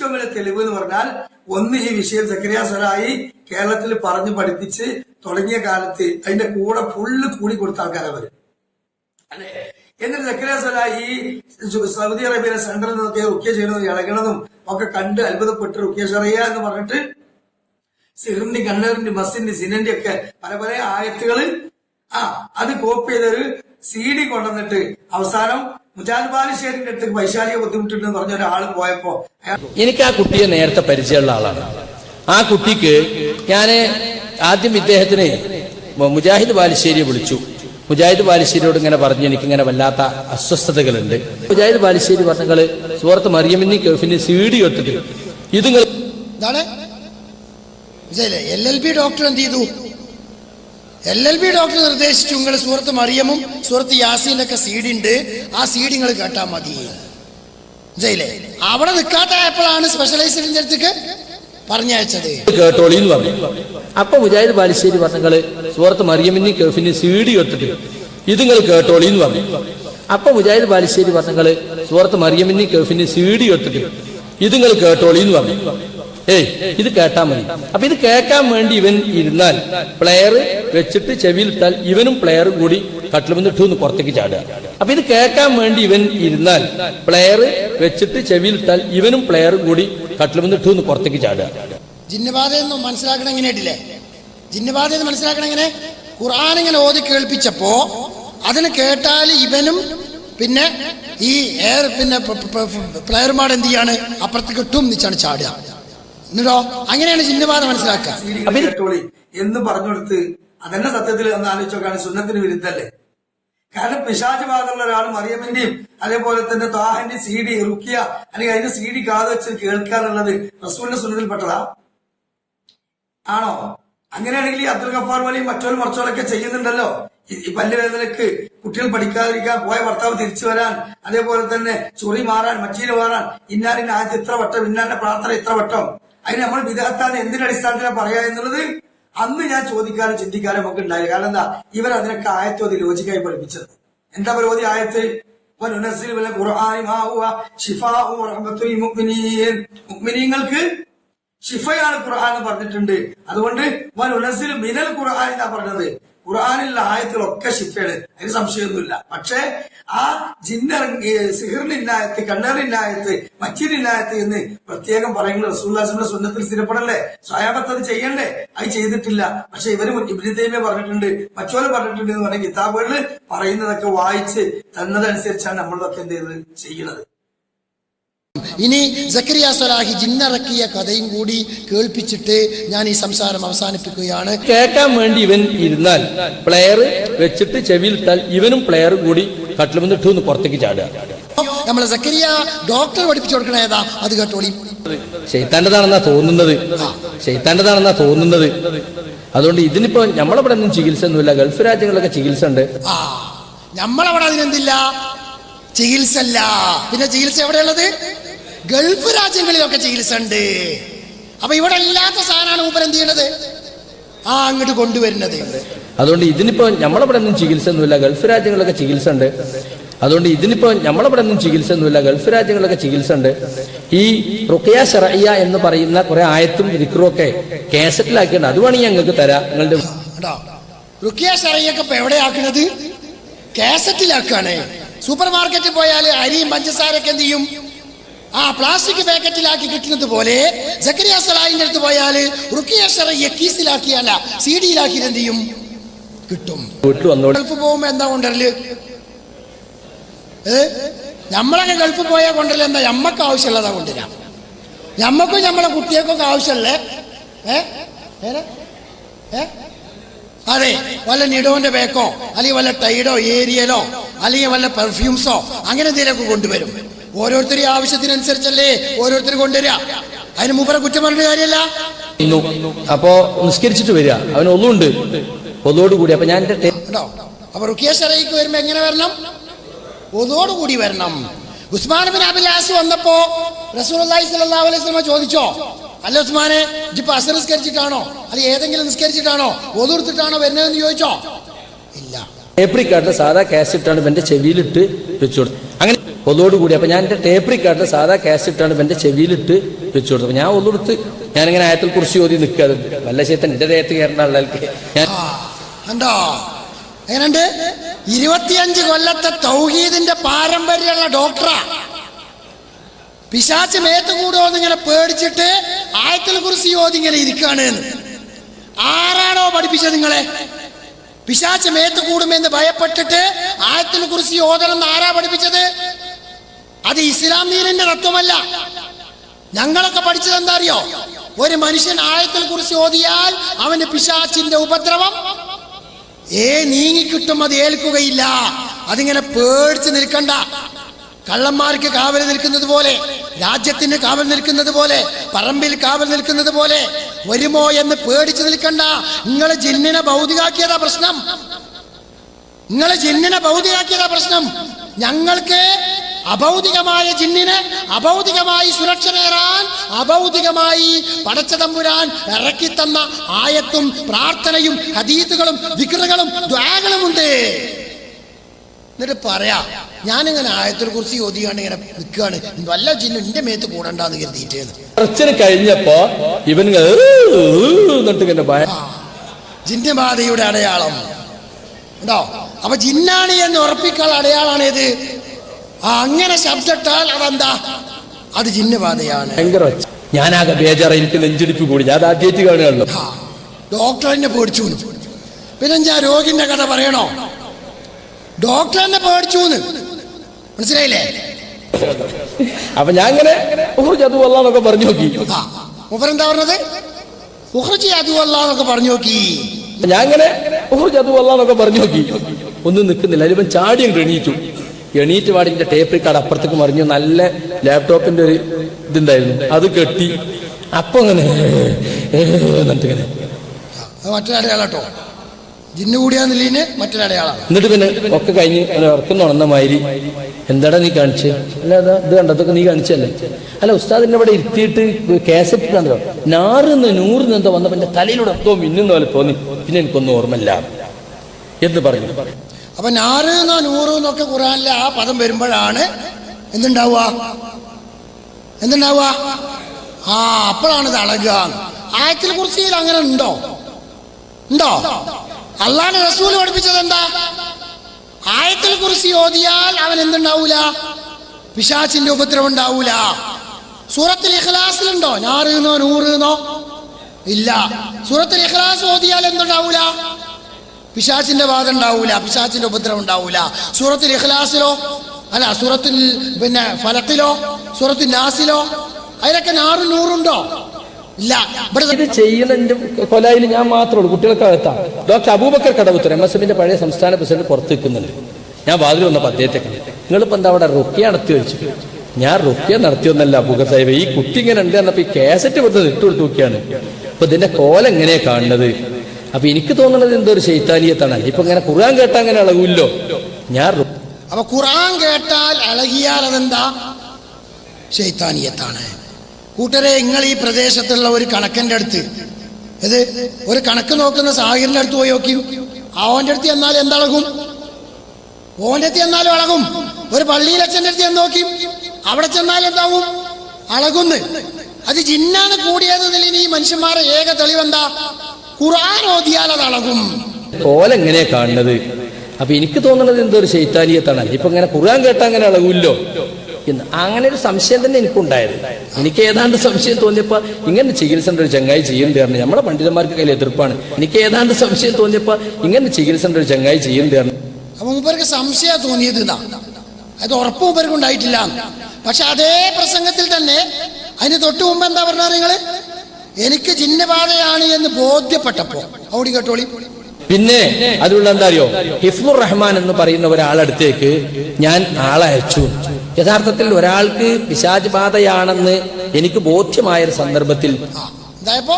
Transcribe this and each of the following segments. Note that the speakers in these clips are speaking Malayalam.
ഏറ്റവും വലിയ തെളിവ് എന്ന് പറഞ്ഞാൽ ഒന്ന് ഈ വിഷയം സക്രിയ കേരളത്തിൽ പറഞ്ഞു പഠിപ്പിച്ച് തുടങ്ങിയ കാലത്ത് അതിന്റെ കൂടെ ഫുള്ള് കൂടി കൊടുത്ത ആൾക്കാരെ വരും അല്ലെ? എന്നിട്ട് സക്രിയ സൗദി അറേബ്യയിലെ സെന്ററിൽ നിന്നൊക്കെ റുക്കിയ ചെയ്യുന്നതും ഇളകണതും ഒക്കെ കണ്ട് അത്ഭുതപ്പെട്ട് റുക്കിയ ചെറിയ എന്ന് പറഞ്ഞിട്ട് സിഹറിന്റെ കണ്ണറിന്റെ മസിന്റെ സിനന്റെ ഒക്കെ പല പല ആയത്തുകൾ ആ അത് കോപ്പി ചെയ്തൊരു സി ഡി കൊണ്ടുവന്നിട്ട് അവസാനം അടുത്ത് ബുദ്ധിമുട്ടുണ്ടെന്ന് പറഞ്ഞ ഒരാൾ പോയപ്പോ അയാൾ എനിക്ക് ആ കുട്ടിയെ നേരത്തെ പരിചയമുള്ള ആളാണ്. ആ കുട്ടിക്ക് ഞാൻ ആദ്യം ഇദ്ദേഹത്തിനെ മുജാഹിദ് ബാലുശ്ശേരിയെ വിളിച്ചു. മുജാഹിദ് ബാലുശ്ശേരിയോട് ഇങ്ങനെ പറഞ്ഞു എനിക്കിങ്ങനെ വല്ലാത്ത അസ്വസ്ഥതകളുണ്ട്. മുജാഹിദ് ബാലുശ്ശേരി പറഞ്ഞങ്ങൾ സുഹൃത്ത് മറിയമിന്നി കേഫിന് സി ഡി എടുത്തിട്ട് ഇത് നിങ്ങൾ എന്താണ് മനസ്സിലായില്ലേ എൽ എൽ ബി ഡോക്ടർ എന്ത് ചെയ്തു? എൽ എൽ ബി ഡോക്ടർ നിർദ്ദേശിച്ചു. നിങ്ങൾ സൂറത്ത് മറിയമും സൂറത്ത് യാസീനൊക്കെ സീഡുണ്ട് ആ സീഡ് നിങ്ങൾ കേട്ടാൽ മതി. ജയിലേ അവിടെ നിൽക്കാത്തായപ്പോഴാണ് സ്പെഷ്യലൈസ്ഡിന്റെ അടുത്തേക്ക് പറഞ്ഞയച്ചത്. കേട്ടോളി എന്ന് പറഞ്ഞു. അപ്പൊ മുജാഹിദ് ബാലിശ്ശേരി പറഞ്ഞങ്ങൾ സുഹൃത്ത് മറിയമിന്നി കേഫിന് സീഡി കേട്ടിട്ട് ഇതുങ്ങൾ കേട്ടോളി എന്ന് പറഞ്ഞു. അപ്പൊ മുജാഹിദ് ബാലിശ്ശേരി പറഞ്ഞങ്ങൾ സുഹൃത്ത് മറിയമിന്നി കേഫിന് സീഡി കേട്ടിട്ട് ഇതുങ്ങൾ കേട്ടോളി എന്ന് പറഞ്ഞു. ഏയ് ഇത് കേട്ടാ മതി. അപ്പൊ ഇത് കേൾക്കാൻ വേണ്ടി ഇവൻ ഇരുന്നാൽ പ്ലെയർ വെച്ചിട്ട് ചെവിയിലിട്ടാൽ ഇവനും പ്ലെയർ കൂടി കട്ടിലുമെന്നിട്ടു ഇട്ടു പുറത്തേക്ക് ചാടുക. അപ്പൊ ഇത് കേൾക്കാൻ വേണ്ടി ഇവൻ ഇരുന്നാൽ പ്ലെയർ വെച്ചിട്ട് ചെവിയിലിട്ടാൽ ഇവനും പ്ലെയർ കൂടി കട്ടിലുമെന്നിട്ടു ഇട്ടു പുറത്തേക്ക് ചാടുക. ജിന്നബാധ എന്ന് മനസ്സിലാക്കണം എങ്ങനെ ഇട്ടില്ലേ? ജിന്നബാധ എന്ന് മനസ്സിലാക്കണം എങ്ങനെ? ഖുർആൻ ഇങ്ങനെ ഓതി കേൾപ്പിച്ചപ്പോ അതിന് കേട്ടാൽ ഇവനും പിന്നെ ഈ എയർ പിന്നെ പ്ലെയർമാർ എന്ത് ചെയ്യാണ്? അപ്പുറത്തേക്ക് ഇട്ടും നിച്ചാണ് ചാടുക. എന്നിട്ടോ? അങ്ങനെയാണ് ചിഹ്നപാത മനസ്സിലാക്കുക. എന്ന് പറഞ്ഞു അതെന്നെ അതന്നെ സത്യത്തിൽ ഒന്ന് ആലോചിച്ചോക്കാണ് സുന്നത്തിന് വിരുദ്ധല്ലേ? കാരണം പിശാച് ഭാഗമുള്ള ഒരാൾ മറിയമ്മിന്റെയും അതേപോലെ തന്നെ താഹന്റെ സി ഡി റുക്കിയ അല്ലെങ്കിൽ അതിന്റെ സി ഡി കാത് വെച്ച് കേൾക്കുക എന്നുള്ളത് റസൂലിന്റെ സുന്നത്തിൽപ്പെട്ടതാ? ആണോ? അങ്ങനെയാണെങ്കിൽ ഈ അബ്ദുൽ ഗഫാർ വലിയും മറ്റൊരു മറച്ചോളൊക്കെ ചെയ്യുന്നുണ്ടല്ലോ? ഈ- ഈ പല്ലുവേദനക്ക് കുട്ടികൾ പഠിക്കാതിരിക്കാൻ പോയ ഭർത്താവ് തിരിച്ചു വരാൻ അതേപോലെ തന്നെ ചൊറി മാറാൻ മറ്റീര് മാറാൻ ഇന്നാലിന്റെ ആദ്യം ഇത്ര വട്ടം ഇന്നാലിന്റെ പ്രാർത്ഥന ഇത്ര വട്ടം. അതിന് നമ്മൾ വിദഗ്ധാന്ന് എന്തിന്റെ അടിസ്ഥാനത്തിലാണ് പറയാ എന്നുള്ളത് അന്ന് ഞാൻ ചോദിക്കാനും ചിന്തിക്കാനും ഒക്കെ ഉണ്ടായില്ല. കാരണം എന്താ? ഇവർ അതിനൊക്കെ ആയത്തോതി ലോജിക്കായി പഠിപ്പിച്ചത്. എന്താ പരവധി ആയത്ത്? വനുനസ്സിൽ വല്ല ഖുർആനി മാ ഹുവ ശിഫാഉ വറഹ്മത്തുൽ ലിൽ മുഅ്മിനീൻ ഷിഫയാണ് ഖുർആൻ പറഞ്ഞിട്ടുണ്ട്. അതുകൊണ്ട് മിനൽ ഖുർആൻ എന്നാ പറഞ്ഞത്. ഖുർആാനിലുള്ള ആയത്തിലൊക്കെ ശിഫയുടെ അതിന് സംശയമൊന്നുമില്ല. പക്ഷേ ആ ജിന്നിറങ്ങി സിഹിറിനായത്ത് കണ്ണറിനായത്ത് മറ്റിനായത്ത് എന്ന് പ്രത്യേകം പറയുന്നത് റസൂല്ലാസിന്റെ സുന്നത്തിൽ സ്ഥിരപ്പെടല്ലേ സ്വയാപത്ത് അത് ചെയ്യണ്ടേ? അത് ചെയ്തിട്ടില്ല. പക്ഷെ ഇവർ ഇബ്രിതേമെ പറഞ്ഞിട്ടുണ്ട് മറ്റോലെ പറഞ്ഞിട്ടുണ്ട് എന്ന് പറഞ്ഞ കിതാബുകളിൽ പറയുന്നതൊക്കെ വായിച്ച് തന്നതനുസരിച്ചാണ് നമ്മളിതൊക്കെ എന്ത് ചെയ്യുന്നത് ചെയ്യുന്നത് ഇനി സക്കരിയ സ്വലാഹി ജിന്നിറക്കിയ കഥയും കൂടി കേൾപ്പിച്ചിട്ട് ഞാൻ ഈ സംസാരം അവസാനിപ്പിക്കുകയാണ്. കേൾക്കാൻ വേണ്ടി ഇവൻ ഇരുന്നാൽ പ്ലെയർ വെച്ചിട്ട് ചെവിയിലിട്ടാൽ ഇവനും പ്ലെയർ കൂടി കട്ടിലുമെന്നിട്ടു ഇട്ടു പുറത്തേക്ക് ചാടുക. നമ്മളെ സക്കരിയ ഡോക്ടർ പഠിപ്പിച്ചു കൊടുക്കണ ഏതാ? അത് കേട്ടോളി. ശൈത്താന്റെതാണെന്നാ തോന്നുന്നത്. ശൈത്താന്റെതാണെന്നാ തോന്നുന്നത്. അതുകൊണ്ട് ഇതിനിപ്പോ നമ്മളവിടെ ഒന്നും ചികിത്സ ഒന്നുമില്ല. ഗൾഫ് രാജ്യങ്ങളിലൊക്കെ ചികിത്സ ഉണ്ട്. ആ. നമ്മളവിടെ അതിനെന്തില്ല? ചികിത്സ അല്ല. പിന്നെ ചികിത്സ എവിടെയുള്ളത്? ഗൾഫ് രാജ്യങ്ങളിലൊക്കെ ചികിത്സ ഉണ്ട് അപ്പൊ ഇവിടെ ഇല്ലാത്ത സാധനമാണ് മൂപ്പർ എന്ത് ചെയ്യണത്? ആ അങ്ങോട്ട് കൊണ്ടുവരുന്നത്. അതുകൊണ്ട് ഇതിനിപ്പോ നമ്മളവിടെ ഒന്നും ചികിത്സ ഒന്നുമില്ല ഗൾഫ് രാജ്യങ്ങളിലൊക്കെ ചികിത്സ ഉണ്ട് അതുകൊണ്ട് ഇതിനിപ്പോ നമ്മളവിടെ ഒന്നും ചികിത്സ ഒന്നുമില്ല ഗൾഫ് രാജ്യങ്ങളിലൊക്കെ ചികിത്സ ഉണ്ട് ഈ റുഖിയ ഷറയ്യ എന്ന് പറയുന്ന കുറെ ആയത്തും ദിക്റും ഒക്കെ കാസറ്റിലാക്കിയുണ്ട് അത് വേണമെങ്കിൽ ഞങ്ങൾക്ക് തരാം. നിങ്ങളുടെ റുക്കിയ ഷറയ്യൊക്കെ ഇപ്പൊ എവിടെയാക്കണത് കേസറ്റിലാക്കുകയാണ് സൂപ്പർ മാർക്കറ്റിൽ പോയാൽ അരിയും പഞ്ചസാരൊക്കെ എന്ത് ചെയ്യും? ആ പ്ലാസ്റ്റിക് പാക്കറ്റിലാക്കി കിട്ടുന്നത് പോലെ ജക്കരിയ സലാഹിന്റെ അടുത്ത് പോയാൽ റുക്കിയ ഷറയ്യ കീസിലാക്കിയല്ല സി ഡിയിലാക്കി എന്ത് ചെയ്യും? കിട്ടും. ഗൾഫ് പോകുമ്പോ എന്താ കൊണ്ടുവരൽ ഏ? നമ്മളൊക്കെ ഗൾഫ് പോയാൽ കൊണ്ടുവരൽ എന്താ? നമ്മക്ക് ആവശ്യമുള്ളതാ കൊണ്ടുവരാം. നമ്മക്കും നമ്മളെ കുട്ടികൾക്കൊക്കെ ആവശ്യമല്ലേ ഏ? ഏ? അതെ വല്ല നിഡോന്റെ ബേക്കോ അല്ലെങ്കിൽ വല്ല ടൈഡോ ഏരിയലോ അല്ലെങ്കിൽ വല്ല പെർഫ്യൂംസോ അങ്ങനെ എന്തെങ്കിലുമൊക്കെ കൊണ്ടുവരും. ഓരോരുത്തരും ആവശ്യത്തിനനുസരിച്ചല്ലേ ഓരോരുത്തർ കൊണ്ടുവരിക. അതിന് മുമ്പ് കുറ്റം പറഞ്ഞ കാര്യമല്ല. അപ്പോ നിസ്കരിച്ചിട്ട് വരിക. അവൻ ഒന്നുണ്ട്. ഒന്നോടുകൂടി അപ്പൊ ഞാൻ കേട്ടോ അപ്പൊ റുക്കിയ ഷറയ്ക്ക് വരുമ്പോ എങ്ങനെ വരണം? ഒതോടുകൂടി വരണം. ഉസ്മാൻ ബിൻ അബിലാസ് വന്നപ്പോ റസൂലി അലൈഹി ചോദിച്ചോ? അല്ല ഉസ്മാനെ ഇപ്പൊ അസർ നിസ്കരിച്ചിട്ടാണോ? അത് ഏതെങ്കിലും നിസ്കരിച്ചിട്ടാണോ? ഒതുർത്തിട്ടാണോ വരുന്നതെന്ന് ചോദിച്ചോ? ഇല്ല. റിക്കാർഡിൽ സാധാ കാസറ്റാണ് എന്റെ ചെവിയിലിട്ട് വെച്ചു കൊടുത്തു. അങ്ങനെ ഒന്നോടുകൂടി. അപ്പൊ ഞാൻ എന്റെ ടേപ്പ് റിക്കാർഡിൽ സാധാ കാശ് ഇട്ടാണ് എന്റെ ചെവിയിലിട്ട് വെച്ചു കൊടുത്തത്. ഞാൻ ഒന്നെടുത്ത് ഞാനിങ്ങനെ ആയത്തിൽ കുറിച്ച് ഓതി നിൽക്കാതെ വല്ല ശേത്തൻ എന്റെ ദേഹത്ത് കയറുന്ന ആളുകൾക്ക് ഞാൻ ഇരുപത്തിയഞ്ച് കൊല്ലത്തെ തൗഹീദിന്റെ പാരമ്പര്യമുള്ള ഡോക്ടറാ. പിശാച്ച് മേത്ത് കൂടുമെന്ന് ഇങ്ങനെ പേടിച്ചിട്ട് ആയത്തിൽ കുറിച്ച് ഓതി ഇങ്ങനെ ഇരിക്കുകയാണ്. ആരാണോ പഠിപ്പിച്ചത് നിങ്ങളെ? പിശാച്ച് മേത്ത് കൂടുമെന്ന് ഭയപ്പെട്ടിട്ട് ആയത്തിൽ കുറിച്ച് ഓതണം ആരാ പഠിപ്പിച്ചത്? അത് ഇസ്ലാം ദീനിന്റെ തത്വമല്ല. ഞങ്ങളൊക്കെ പഠിച്ചത് എന്താ അറിയോ ഒരു മനുഷ്യൻ ആയത്തിൽ കുറിച്ച് ഓതിയാൽ അവന് പിശാച്ചിന്റെ ഉപദ്രവം. ഏ നീങ്ങിക്കിട്ടും അത് ഏൽക്കുകയില്ല. അതിങ്ങനെ പേടിച്ച് നിൽക്കണ്ട. കള്ളന്മാർക്ക് കാവൽ നിൽക്കുന്നത് പോലെ രാജ്യത്തിന് കാവൽ നിൽക്കുന്നത് പോലെ പറമ്പിൽ കാവൽ നിൽക്കുന്നത് പോലെ വരുമോ എന്ന് പേടിച്ച് നിൽക്കണ്ട. നിങ്ങൾ ജിന്നിനെ ഭൗതികാക്കിയതാ പ്രശ്നം. നിങ്ങൾ ജിന്നിനെ ഭൗതികാക്കിയതാ പ്രശ്നം. ഞങ്ങൾക്ക് അഭൗതികമായ ജിന്നിന് അഭൗതികമായി സുരക്ഷ നേടാൻ അഭൗതികമായി പടച്ചതമ്പുരാൻ ഇറക്കിത്തന്ന ആയത്തും പ്രാർത്ഥനയും ഹദീത്തുകളും വിക്രകളും ദ്വാകളുമുണ്ട്. എന്നിട്ട് പറയാ ഞാനിങ്ങനെ ആയത്തിനെ കുറിച്ച് ചോദിക്കാണ്ട് ഇങ്ങനെ നിൽക്കുകയാണ്. വല്ല ജിന്നും എന്റെ മേത്ത് കൂടണ്ടെന്ന് കരുതിയിട്ടേന്ന്. കുറച്ചിന് കഴിഞ്ഞപ്പോ ഇവൻ ഇങ്ങനെ എന്നിട്ട് ഭയ ജിന്റെ ബാധയുടെ അടയാളം. ഉണ്ടോ? അപ്പൊ ജിന്നാണ് എന്ന് ഉറപ്പിക്കാൻ അടയാളാണ് ഏത് അങ്ങനെ ശബ്ദിട്ടാൽ അതെന്താ? അത് ജിന്ന് ബാധയാണ് ഭയങ്കര. ഞാനാകെ ബേജാറ എനിക്ക് നെഞ്ചിടിപ്പ് കൂടി. ഞാൻ ആദ്യമായിട്ട് കാണുകയുള്ളൂ ഡോക്ടർ എന്നെ പേടിച്ചു പിന്നെ ഞാൻ രോഗിന്റെ കഥ പറയണോ? ഡോക്ടർ എന്നെ പേടിച്ചു. മനസ്സിലായില്ലേ? അപ്പൊ ഞാൻ ഇങ്ങനെ അത് വല്ലാന്നൊക്കെ പറഞ്ഞു നോക്കി. മൂപ്പരെന്താ പറഞ്ഞത്? ഉഹ്റജി അതുവല്ല എന്നൊക്കെ പറഞ്ഞു നോക്കി. ഞാൻ ഇങ്ങനെ അത് വല്ലാന്നൊക്കെ പറഞ്ഞു നോക്കി. ഒന്നും നിൽക്കുന്നില്ല. അതിലിപ്പം ചാടിയും എണീറ്റു എണീറ്റ് വാടിന്റെ ടേപ്പ് റിക്കാർഡ് അപ്പുറത്തേക്ക് മറിഞ്ഞു നല്ല ലാപ്ടോപ്പിന്റെ ഒരു ഇതുണ്ടായിരുന്നു. അത് കെട്ടി. അപ്പൊ അങ്ങനെ എന്നിട്ട് ഇങ്ങനെ അത് മറ്റൊരടയാളാട്ടോ. ജിന്ന് കൂടിയാന്നില്ലിന് മറ്റൊരടയാളാണ് എന്നിട്ട് പിന്നെ ഒക്കെ കഴിഞ്ഞ് ഉറക്കം ഉണർന്ന മാതിരി എന്താടാ നീ കാണിച്ച്? അല്ല അതാ ഇത് കണ്ടതൊക്കെ നീ കാണിച്ചല്ലേ അല്ല ഉസ്താദിനെ അവിടെ ഇരുത്തിയിട്ട് കാസറ്റ് കണ്ടോ നാറിന്ന് നൂറിന്ന് എന്തോ വന്നപ്പോ എന്റെ തലയിലൂടെ എന്തോ മിന്നുന്ന പോലെ തോന്നി. പിന്നെ എനിക്കൊന്നും ഓർമ്മയില്ല. എന്ന് പറഞ്ഞു. അപ്പൊ നാറ് എന്നോ നൂറ് എന്നൊക്കെ ഖുറാനിലെ ആ പദം വരുമ്പോഴാണ് എന്തുണ്ടാവുക? എന്തുണ്ടാവുക? ആ അപ്പോഴാണ് ഇത് അളകുക ആയത്തിൽ കുറിച്ച് അങ്ങനെ ഉണ്ടോ? ഉണ്ടോ? അള്ളാണ് റസൂൽ പഠിപ്പിച്ചത് എന്താ? ആയത്തിൽ കുറിച്ച് ഓതിയാൽ അവൻ എന്തുണ്ടാവൂല? പിശാച്ചിന്റെ ഉപദ്രവം ഉണ്ടാവൂല സൂറത്തിൽ ഇഖ്ലാസിലുണ്ടോ? ഞാറുന്നോ നൂറുന്നോ ഇല്ല. സൂറത്തിൽ ഇഖ്ലാസ് ഓതിയാൽ എന്തുണ്ടാവൂല? പിശാച്ചിന്റെ ബാധ ഉണ്ടാവൂല പിശാച്ചിന്റെ ഉപദ്രവം ഉണ്ടാവൂല. സൂറത്തിൽ ഇഖ്ലാസിലോ അല്ല സൂറത്തിൽ പിന്നെ ഫലത്തിലോ സൂറത്തിൽ നാസിലോ അതിലൊക്കെ നാറും നൂറുണ്ടോ? ഇല്ല. ഇത് ചെയ്യുന്നതിന്റെ കൊലായിൽ ഞാൻ മാത്രമേ കുട്ടികൾക്ക് അകത്താ. Doctor Abubakar Kadavuthar M S എമ്മിന്റെ പഴയ സംസ്ഥാന പ്രസിഡന്റ് പുറത്ത് നിൽക്കുന്നുണ്ട് ഞാൻ വാതിൽ വന്നപ്പോൾ അദ്ദേഹത്തെ കണ്ടു നിങ്ങളിപ്പോ എന്താ അവിടെ റുക്കിയ നടത്തി വെച്ചു? ഞാൻ റുക്കിയ നടത്തിയൊന്നല്ല അബൂബക്കർ സാഹിബ് ഈ കുട്ടി ഇങ്ങനെ ഉണ്ട് എന്നപ്പോ ഈ കാസറ്റ് കൊടുത്തത് ഇട്ട് കൊടുത്തു നോക്കിയാണ്. അപ്പൊ ഇതിന്റെ കോല എങ്ങനെയാ കാണുന്നത്? അപ്പൊ എനിക്ക് തോന്നുന്നത് എന്തോ ഒരു ശൈത്താനിയത്താണ്. ഇപ്പൊ ഇങ്ങനെ ഖുർആൻ കേട്ടാ അങ്ങനെ അളവില്ലോ ഞാൻ അപ്പൊ ഖുർആൻ കേട്ടാൽ അളകിയാൽ അതെന്താ? ശൈത്താനിയത്താണ്. കൂട്ടരെ നിങ്ങൾ ഈ പ്രദേശത്തുള്ള ഒരു കണക്കന്റെ അടുത്ത് ഇത് ഒരു കണക്ക് നോക്കുന്ന സാഹിറിന്റെ അടുത്ത് പോയി നോക്കി. അവന്റെ അടുത്ത് എന്നാൽ എന്തളകും? ഓന്റെ അടുത്ത് എന്നാലും അളകും. ഒരു പള്ളിയിൽ അച്ഛന്റെ അടുത്ത് നോക്കി. അവിടെ ചെന്നാൽ എന്താവും? അളകുന്ന്. അത് ജിന്നാണ് കൂടിയതെന്നില്ല ഈ മനുഷ്യന്മാരെ ഏക തെളിവെന്താ? ഖുർആൻ ഓതിയാൽ അത് അളകും. കോല എങ്ങനെയാ കാണുന്നത്? അപ്പൊ എനിക്ക് തോന്നുന്നത് എന്തോ ഒരു ശൈത്താനീയത്താണ്. ഇപ്പൊ ഇങ്ങനെ ഖുർആൻ കേട്ടാ അങ്ങനെ അളവില്ലോ എന്ന് അങ്ങനെ ഒരു സംശയം തന്നെ എനിക്കുണ്ടായത്. എനിക്ക് ഏതാണ്ട് സംശയം തോന്നിയപ്പോ ഇങ്ങനെ ചികിത്സന്റെ ഒരു ചങ്ങായി ചെയ്യുന്നുണ്ട് പറഞ്ഞു നമ്മുടെ പണ്ഡിതന്മാർക്ക് കയ്യിൽ എതിർപ്പാണ്. എനിക്ക് ഏതാണ്ട് സംശയം തോന്നിയപ്പോ ഇങ്ങനെ ചികിത്സന്റെ ഒരു ചങ്ങായി ചെയ്യുന്നുണ്ട് പറഞ്ഞു. അപ്പൊ മൂപ്പർക്ക് സംശയ തോന്നിയത് അത് ഉറപ്പ് മൂപ്പർക്ക് ഉണ്ടായിട്ടില്ല പക്ഷെ അതേ പ്രസംഗത്തിൽ തന്നെ അതിന് തൊട്ട് മുമ്പ് എന്താ പറഞ്ഞാൽ നിങ്ങൾ? എനിക്ക് ജിന്നബാധയാണ് എന്ന് ബോധ്യപ്പെട്ടപ്പോ ഔടി കേട്ടോളി. പിന്നെ അതിലുള്ള എന്താ അറിയോ? ഹിഫ്മുർ റഹ്മാൻ എന്ന് പറയുന്ന ഒരാളടുത്തേക്ക് ഞാൻ ആളെ അയച്ചു. യഥാർത്ഥത്തിൽ ഒരാൾക്ക് പിശാജ് ബാധയാണെന്ന് എനിക്ക് ബോധ്യമായ ഒരു സന്ദർഭത്തിൽ എന്തായപ്പോ?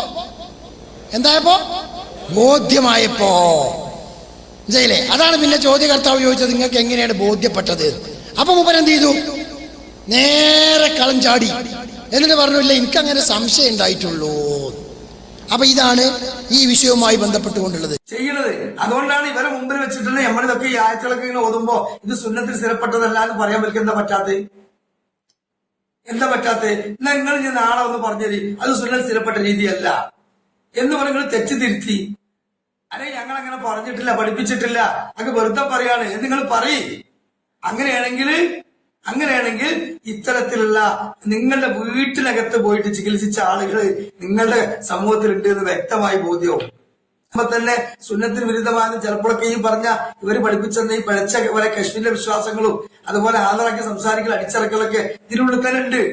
എന്തായപ്പോ? ബോധ്യമായപ്പോ. മനസ്സിലായില്ലേ അതാണ് പിന്നെ ചോദ്യകർത്താവ് ചോദിച്ചത് നിങ്ങൾക്ക് എങ്ങനെയാണ് ബോധ്യപ്പെട്ടത്? അപ്പൊ മുപ്പൻ എന്ത് ചെയ്തു? നേരെ കളം ചാടി എന്നിട്ട് പറഞ്ഞു ഇല്ല എനിക്ക് അങ്ങനെ സംശയം ഉണ്ടായിട്ടുള്ളൂ. അപ്പൊ ഇതാണ് ഈ വിഷയവുമായി ബന്ധപ്പെട്ടുകൊണ്ടുള്ളത്. ചെയ്യണത്. അതുകൊണ്ടാണ് ഇവരെ മുമ്പിൽ വെച്ചിട്ടുള്ള നമ്മൾ ഇതൊക്കെ ഈ ആഴ്ചകളൊക്കെ ഇങ്ങനെ ഓതുമ്പോ ഇത് സുന്നത്തിൽ സ്ഥിരപ്പെട്ടതല്ല എന്ന് പറയാൻ പറ്റും എന്താ പറ്റാത്തത്? എന്താ പറ്റാത്തത്? എന്നാ നിങ്ങൾ ഞാൻ നാളെ ഒന്ന് പറഞ്ഞത് അത് സുന്നത്തിൽ സ്ഥിരപ്പെട്ട രീതിയല്ല. എന്ന് പറഞ്ഞ് തെറ്റ് തിരുത്തി അല്ലെ ഞങ്ങൾ അങ്ങനെ പറഞ്ഞിട്ടില്ല പഠിപ്പിച്ചിട്ടില്ല. അത് വെറുതെ പറയാണ്. നിങ്ങൾ പറയും. അങ്ങനെയാണെങ്കിൽ അങ്ങനെയാണെങ്കിൽ ഇത്തരത്തിലുള്ള നിങ്ങളുടെ വീട്ടിനകത്ത് പോയിട്ട് ചികിത്സിച്ച ആളുകൾ നിങ്ങളുടെ സമൂഹത്തിലുണ്ട് എന്ന് വ്യക്തമായി ബോധ്യവും. അപ്പൊ തന്നെ സുന്നത്തിന് വിരുദ്ധമായ ചിലപ്പോഴൊക്കെ ഈ പറഞ്ഞ ഇവർ പഠിപ്പിച്ചെന്ന ഈ പഴച്ച പോലെ കശ്മീരിലെ വിശ്വാസങ്ങളും അതുപോലെ ഹാജറാക്കി സംസാരിക്കൽ അടിച്ചിറക്കലൊക്കെ ഇതിനുള്ളിൽ തന്നെ ഉണ്ട്.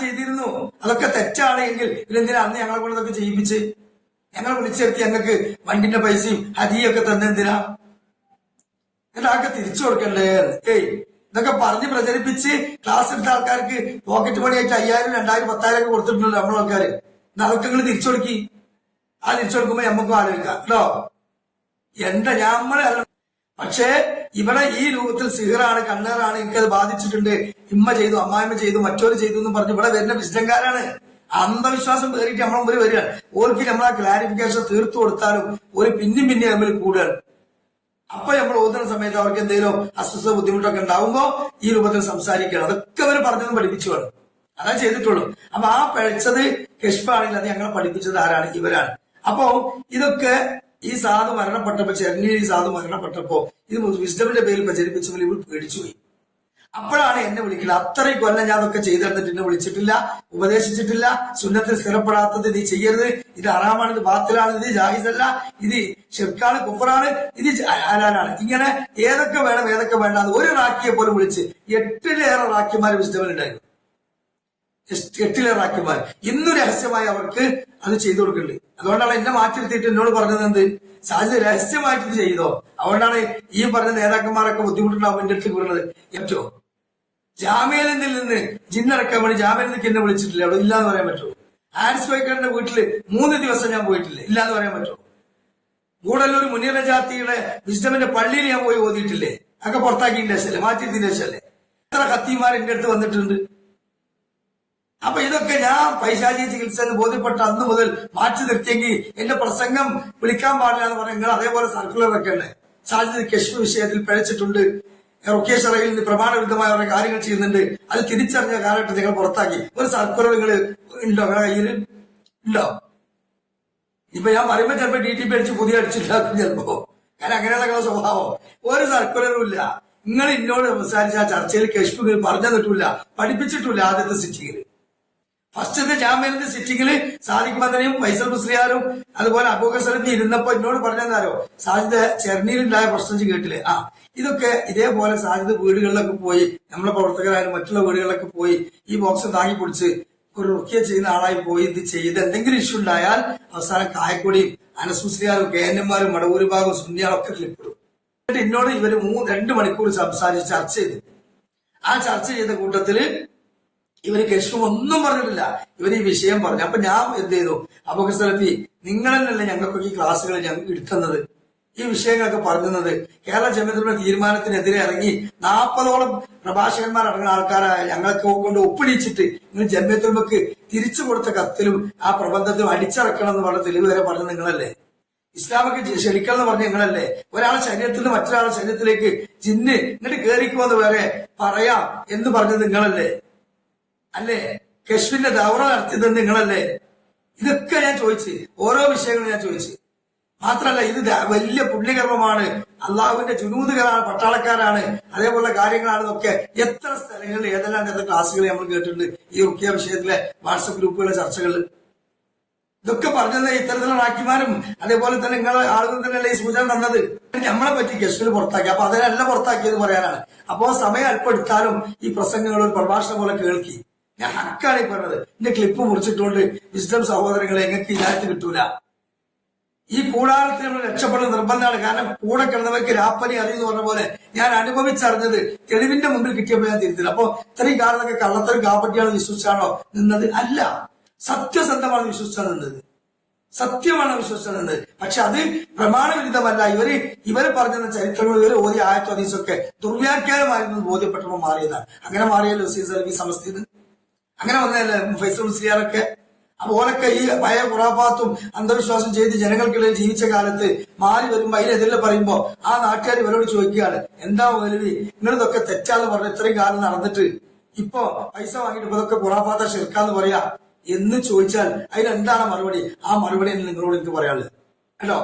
ചെയ്തിരുന്നു. അതൊക്കെ തെറ്റാണ് എങ്കിൽ ഇതെന്തിനാ അന്ന് ഞങ്ങളെ കൊണ്ട് ഇതൊക്കെ ചെയ്യിപ്പിച്ച്? ഞങ്ങൾ വിളിച്ചെത്തി ഞങ്ങൾക്ക് വണ്ടിന്റെ പൈസയും ഹരിയൊക്കെ തന്നെന്തിനാ? ഇതൊക്കെ തിരിച്ചു കൊടുക്കണ്ടേ? ഏയ്. ഇതൊക്കെ പറഞ്ഞ് പ്രചരിപ്പിച്ച് ക്ലാസ് എടുത്ത ആൾക്കാർക്ക് പോക്കറ്റ് മണിയായിട്ട് അയ്യായിരം രണ്ടായിരം പത്തായിരം ഒക്കെ കൊടുത്തിട്ടുണ്ടല്ലോ നമ്മളെ ആൾക്കാർ അതൊക്കെ നിങ്ങൾ തിരിച്ചു കൊടുക്കി. ആ തിരിച്ചു കൊടുക്കുമ്പോ നമുക്കും ആലോചിക്കാം. കേട്ടോ? എന്താ നമ്മളെ പക്ഷേ ഇവിടെ ഈ രൂപത്തിൽ സിഹറാണ് കണ്ണേറാണ് എനിക്കത് ബാധിച്ചിട്ടുണ്ട്. ഇമ്മ ചെയ്തു അമ്മായിമ്മ ചെയ്തു മറ്റോര് ചെയ്തു എന്ന് പറഞ്ഞ് ഇവിടെ വരുന്ന വിശദംകാരാണ്. അന്ധവിശ്വാസം കയറിയിട്ട് നമ്മളെ മുമ്പിൽ വരികയാണ്. ഓർക്ക് നമ്മൾ ആ ക്ലാരിഫിക്കേഷൻ തീർത്തു കൊടുത്താലും ഒരു പിന്നെയും പിന്നെ നമ്മൾ കൂടുകയാണ്. അപ്പൊ നമ്മൾ ഓതുന്ന സമയത്ത് അവർക്ക് എന്തെങ്കിലും അസ്വസ്ഥ ബുദ്ധിമുട്ടൊക്കെ ഉണ്ടാവുമ്പോ ഈ രൂപത്തിൽ സംസാരിക്കണം. അതൊക്കെ അവർ പറഞ്ഞതും പഠിപ്പിച്ചു വേണം. അതാ ചെയ്തിട്ടുള്ളൂ. അപ്പൊ ആ പഴച്ചത് കഷ്പാണെങ്കിൽ അത് ഞങ്ങളെ പഠിപ്പിച്ചത് ആരാണ്? ഇവരാണ്. അപ്പോ ഇതൊക്കെ ഈ സാധു മരണപ്പെട്ടപ്പോ ചെറിയ സാധു മരണപ്പെട്ടപ്പോ ഇത് വിസ്ഡമിന്റെ പേരിൽ പ്രചരിപ്പിച്ചപ്പോൾ ഇവർ പേടിച്ചുപോയി. അപ്പോഴാണ് എന്നെ വിളിക്കുന്നത് അത്രയും കൊല്ലം ഞാൻ ഒക്കെ ചെയ്തിരുന്നിട്ട് എന്നെ വിളിച്ചിട്ടില്ല ഉപദേശിച്ചിട്ടില്ല. സുന്നത്തിൽ സ്ഥിരപ്പെടാത്തത് നീ ചെയ്യരുത്. ഇത് അറാമാണ് ഇത് ബാത്തിലാണ് ഇത് ജാഹിസല്ല ഇത് ഷിർക്കാണ് കുഫറാണ് ഇത് ഹലാലാണ് ഇങ്ങനെ ഏതൊക്കെ വേണം ഏതൊക്കെ വേണ്ട ഒരു റാക്കിയെ പോലും വിളിച്ച് എട്ടിലേറെ റാക്കിമാര് വിശുദ്ധവനുണ്ടായിരുന്നു എട്ട് എട്ടിലേറെ റാക്കിമാർ ഇന്നു രഹസ്യമായി അവർക്ക് അത് ചെയ്തു കൊടുക്കുന്നുണ്ട് അതുകൊണ്ടാണ് എന്നെ മാറ്റിരുത്തിയിട്ട് എന്നോട് പറഞ്ഞത് എന്ത്? സാധ്യത രഹസ്യമായിട്ട് ചെയ്തോ? അതുകൊണ്ടാണ് ഈ പറഞ്ഞ നേതാക്കന്മാരൊക്കെ ബുദ്ധിമുട്ടുണ്ടാവും എന്റെ അടുത്ത് വരുന്നത് ഏറ്റവും ജാമ്യലിൽ നിന്ന് ജിന്നിറക്കാൻ വേണ്ടി ജാമ്യലിലേക്ക് എന്നെ വിളിച്ചിട്ടില്ല. അവിടെ ഇല്ലാന്ന് പറയാൻ പറ്റുമോ? ഹാരിസ് വൈക്കറിന്റെ വീട്ടിൽ മൂന്ന് ദിവസം ഞാൻ പോയിട്ടില്ല. ഇല്ലാന്ന് പറയാൻ പറ്റുമോ? കൂടല്ലൂർ മുനിയറ ജാതിയുടെ വിസ്ഡമിന്റെ പള്ളിയിൽ ഞാൻ പോയി ഓതിയിട്ടില്ലേ? അതൊക്കെ മാറ്റിയതിന്റെ ശേഷല്ലേ എത്ര കത്തിമാർ എന്റെ അടുത്ത് വന്നിട്ടുണ്ട്. അപ്പൊ ഇതൊക്കെ ഞാൻ പൈശാചിക ചികിത്സ എന്ന് ബോധ്യപ്പെട്ട അന്ന് മുതൽ മാറ്റി നിർത്തിയെങ്കിൽ എന്റെ പ്രസംഗം വിളിക്കാൻ പാടില്ല എന്ന് പറഞ്ഞാൽ നിങ്ങൾ അതേപോലെ സർക്കുലർ ഉണ്ട് സാധ്യത കശ്മീർ വിഷയത്തിൽ പിഴച്ചിട്ടുണ്ട്. റൊക്കേഷ് റയിൽ നിന്ന് പ്രമാണവിരുദ്ധമായ കുറെ കാര്യങ്ങൾ ചെയ്യുന്നുണ്ട്. അത് തിരിച്ചറിഞ്ഞ കാലഘട്ടം നിങ്ങൾ പുറത്താക്കി. ഒരു സർക്കുലർ നിങ്ങൾ ഉണ്ടോ? കയ്യിൽ ഉണ്ടോ? ഇപ്പൊ ഞാൻ പറയുമ്പോ ചിലപ്പോ ഡി ടി പി അടിച്ച് പുതിയ അടിച്ചില്ലാത്ത ചിലപ്പോ. കാരണം അങ്ങനെയുള്ള സ്വഭാവം. ഒരു സർക്കുലറും ഇല്ല. നിങ്ങൾ എന്നോട് സംസാരിച്ച ആ ചർച്ചയിൽ കശ്മീർ പറഞ്ഞു തന്നിട്ടില്ല പഠിപ്പിച്ചിട്ടില്ല ആദ്യത്തെ സിറ്റിങ്ങിൽ ഫസ്റ്റത്തെ ജാമ്യത്തിന്റെ സിറ്റിങ്ങിൽ സാദിഖ് മദനയും ഫൈസൽ മുസ്ലിയാരും അതുപോലെ അബൂഖർ സലഫി ഇരുന്നപ്പോ എന്നോട് പറഞ്ഞാരോ സാജിദ് ചെർണിയിലുണ്ടായ പ്രശ്നം കേട്ടില്ലേ? ആ ഇതൊക്കെ ഇതേപോലെ സാജിദ് വീടുകളിലൊക്കെ പോയി നമ്മളെ പ്രവർത്തകരായാലും മറ്റുള്ള വീടുകളിലൊക്കെ പോയി ഈ ബോക്സ് താങ്ങി പിടിച്ച് ഒരു റുക്കിയ ചെയ്യുന്ന ആളായി പോയി ഇത് ചെയ്ത് എന്തെങ്കിലും ഇഷ്യൂ ഉണ്ടായാൽ അവസാനം കായക്കൊടിയും അനസ് മുസ്ലിയാരും കെ എൻ എമ്മാരും മടവൂര് ഭാഗവും സുന്യാളൊക്കെ ക്ലിപ്പിടും എന്നിട്ട് എന്നോട് ഇവർ മൂന്ന് രണ്ട് മണിക്കൂർ സംസാരിച്ച് ചർച്ച ചെയ്തു. ആ ചർച്ച ചെയ്ത കൂട്ടത്തിൽ ഇവർ കശ്മീർ ഒന്നും പറഞ്ഞിട്ടില്ല. ഇവർ ഈ വിഷയം പറഞ്ഞു. അപ്പൊ ഞാൻ എന്ത് ചെയ്തു? അബൂബക്കർ സലഫി നിങ്ങളല്ലേ ഞങ്ങൾക്കൊക്കെ ഈ ക്ലാസ്സുകൾ ഞങ്ങൾ എടുത്തുന്നത് ഈ വിഷയങ്ങളൊക്കെ പറഞ്ഞത് കേരള ജമീയത്തിന്റെ തീരുമാനത്തിനെതിരെ ഇറങ്ങി നാൽപ്പതോളം പ്രഭാഷകന്മാർ അടങ്ങുന്ന ആൾക്കാരായ ഞങ്ങളൊക്കെ കൊണ്ട് ഒപ്പിടിച്ചിട്ട് നിങ്ങൾ ജമ്യത്തുൽമക്ക് തിരിച്ചു കൊടുത്ത കത്തിലും ആ പ്രബന്ധത്തിലും അടിച്ചിറക്കണം എന്ന് പറഞ്ഞ തെളിവ് വരെ പറഞ്ഞത് നിങ്ങളല്ലേ? ഇസ്ലാമൊക്കെ ക്ഷണിക്കണം എന്ന് പറഞ്ഞ നിങ്ങളല്ലേ? ഒരാളെ ശരീരത്തിൽ നിന്ന് മറ്റൊരാളെ ശരീരത്തിലേക്ക് ചിന്ന് ഇങ്ങോട്ട് കയറിക്കുമെന്ന് വരെ പറയാം എന്ന് പറഞ്ഞത് നിങ്ങളല്ലേ? അല്ലേ? കശ്മീരിന്റെ ദൗറ നടത്തിയത് നിങ്ങളല്ലേ? ഇതൊക്കെ ഞാൻ ചോദിച്ച് ഓരോ വിഷയങ്ങളും ഞാൻ ചോദിച്ചു. മാത്രല്ല ഇത് വലിയ പുണ്യകർമ്മമാണ്. അള്ളാഹുവിന്റെ ചുനൂതുകളാണ് പട്ടാളക്കാരാണ്. അതേപോലെ കാര്യങ്ങളാണെന്നൊക്കെ എത്ര സ്ഥലങ്ങളിൽ ഏതെല്ലാം നേരത്തെ ക്ലാസ്സുകൾ നമ്മൾ കേട്ടിട്ടുണ്ട് ഈ ഒക്കെ വിഷയത്തിലെ വാട്സപ്പ് ഗ്രൂപ്പുകളിലെ ചർച്ചകളിൽ ഇതൊക്കെ പറഞ്ഞത് ഇത്തരത്തിലുള്ള റാക്കിമാരും അതേപോലെ തന്നെ നിങ്ങളെ ആളുകൾ തന്നെയല്ലേ ഈ സൂചന തന്നത്? നമ്മളെ പറ്റി ഗസ്റ്റിൽ പുറത്താക്കി. അപ്പൊ അതിനല്ല പുറത്താക്കിയത് പറയാനാണ്. അപ്പോ സമയം അല്പം എടുത്താലും ഈ പ്രസംഗങ്ങൾ ഒരു പ്രഭാഷണം പോലെ കേൾക്കി. ഞാൻ ഹക്കാണ് ഈ പറഞ്ഞത്. എന്റെ ക്ലിപ്പ് മുറിച്ചിട്ടുകൊണ്ട് വിസ്ഡം സഹോദരങ്ങളെ എങ്ങനെ ഇല്ലാത്ത കിട്ടൂല? ഈ കൂടാരത്തിൽ രക്ഷപ്പെടുന്ന നിർബന്ധമാണ്. കാരണം കൂടെ കിടന്നവർക്ക് രാപ്പനി അറിയുന്ന പറഞ്ഞ പോലെ ഞാൻ അനുഭവിച്ചറിഞ്ഞത് തെളിവിന്റെ മുമ്പിൽ കിട്ടിയപ്പോൾ ഞാൻ തിരുത്തില്ല. അപ്പോ ഇത്രയും കാലത്തൊക്കെ കള്ളത്തരം കാപ്പറ്റിയാണ് വിശ്വസിച്ചാണോ നിന്നത്? അല്ല. സത്യസന്ധമാണ് വിശ്വസിച്ചാണ് നിന്നത്. സത്യമാണ് വിശ്വസിച്ചത് പക്ഷെ അത് പ്രമാണവിരുദ്ധമല്ല. ഇവർ ഇവർ പറഞ്ഞ ചരിത്രങ്ങൾ ഇവർ ഓരോ ആയത്തോ ഹദീസൊക്കെ ദുർവ്യാഖ്യാനമായിരുന്നു ബോധ്യപ്പെട്ടപ്പോൾ മാറിയതാണ്. അങ്ങനെ മാറിയല്ലോ സി സർവീസ് സമസ്തിന്ന് അങ്ങനെ വന്നതല്ലേ ഫൈസൽ മുസ്ലിയാറൊക്കെ ഓലൊക്കെ ഈ ഭയ പുറാപാത്തും അന്ധവിശ്വാസം ചെയ്ത് ജനങ്ങൾക്കിടയിൽ ജീവിച്ച കാലത്ത് മാറി വരുമ്പോ അതിനെതിരെ പറയുമ്പോ ആ നാട്ടുകാർ ഇവരോട് ചോദിക്കുകയാണ് എന്താ മൗലവി നിങ്ങളിതൊക്കെ തെറ്റാന്ന് പറഞ്ഞു ഇത്രയും കാലം നടന്നിട്ട് ഇപ്പോ പൈസ വാങ്ങിയിട്ട് ഇതൊക്കെ പുറാപാത്ത ഷിർക്കാന്ന് പറയാ? എന്ന് ചോദിച്ചാൽ അതിനെന്താണ് മറുപടി? ആ മറുപടി നിങ്ങളോട് എനിക്ക് പറയാനുള്ളത്. കേട്ടോ?